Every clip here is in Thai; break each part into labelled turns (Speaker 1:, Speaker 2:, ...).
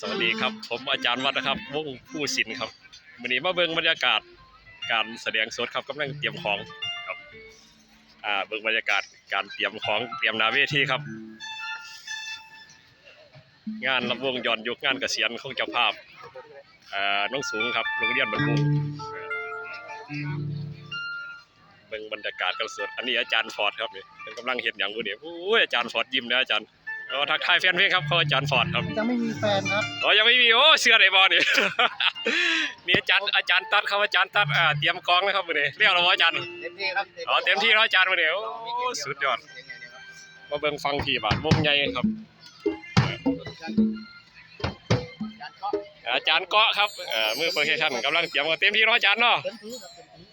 Speaker 1: สวัสดีครับ ผมอาจารย์วัดนะครับวงผู้ศิลป์ครับวันนี้มาเบิ่งบรรยากาศการแสดงสดครับกำลังเตรียมของครับอ่าเบิ่งบรรยากาศการเตรียมของเตรียมนาเวทีครับ งานรับวงย้อนยุคงานเกษียณของเจ้าภาพอ่าน้องสูงครับโรงเรียนบรรพุเบิ่งบรรยากาศกันสดอันนี้อาจารย์ฟอร์ดครับนี่เพิ่นกำลังเฮ็ดหยังอยู่นี่โอ้ยอาจารย์ฟอร์ดยิ้มนะอาจารย์ เอาทักทายแฟนเพลงครับเขาอาจารย์ฟอร์ดครับ
Speaker 2: ยังไม่มีแฟนครับ
Speaker 1: อ๋อยังไม่มีโอ้เสื้อไหนบอนี่ มีอาจารย์อาจารย์ตัดครับอาจารย์ตัดอ่าเตรียมกองนะครับมื้อนี้เรียกแล้วบ่อาจารย์
Speaker 2: เต็มที่ครับ
Speaker 1: อ๋อเต็มที่แล้วอาจารย์มื้อนี้โอ้สุดยอดมาเบิ่งฟังพี่บาดวงใหญ่ครับ อาจารย์เกาะครับเอ่อมือโปรเฟชชั่นกำลังเตรียมกันเต็มที่แล้วอาจารย์เนาะ
Speaker 2: เต็มที่ครับเต็มที่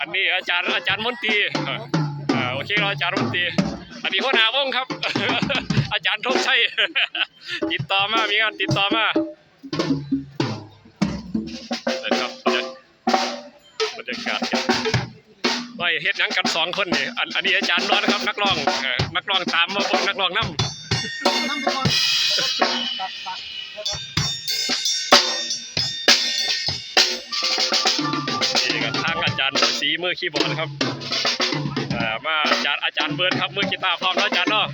Speaker 1: อันนี้อาจารย์อาจารย์มนตรีเอ่ออ่าโอเคแล้วอาจารย์มนตรีอันนี้หัวหน้าวงครับ อาจารย์ธงชัย ติดต่อมามีงานติดต่อมานะครับบรรยากาศครับไว้เฮ็ดหยังกันสองคนนี่อันอันนี้อาจารย์นอนครับ นักร้องเอ่อนักร้องตามมาพวกนักร้องนํ
Speaker 2: นั่งไปก่อนตักตักำ
Speaker 1: นี่ก็ทางอาจารย์สีมือคีย์บอร์ดครับอ่อมาอาจารย์อาจารย์เบิร์ดครับมือกีตาร์พร้อมแล้วอาจารย์เนาะ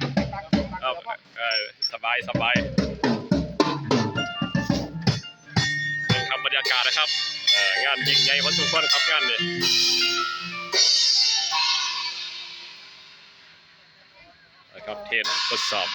Speaker 1: บรรยากาศนะครับงานยิ่งใหญ่พอสมควรครับงานนี้นะครับเทศทดสอบ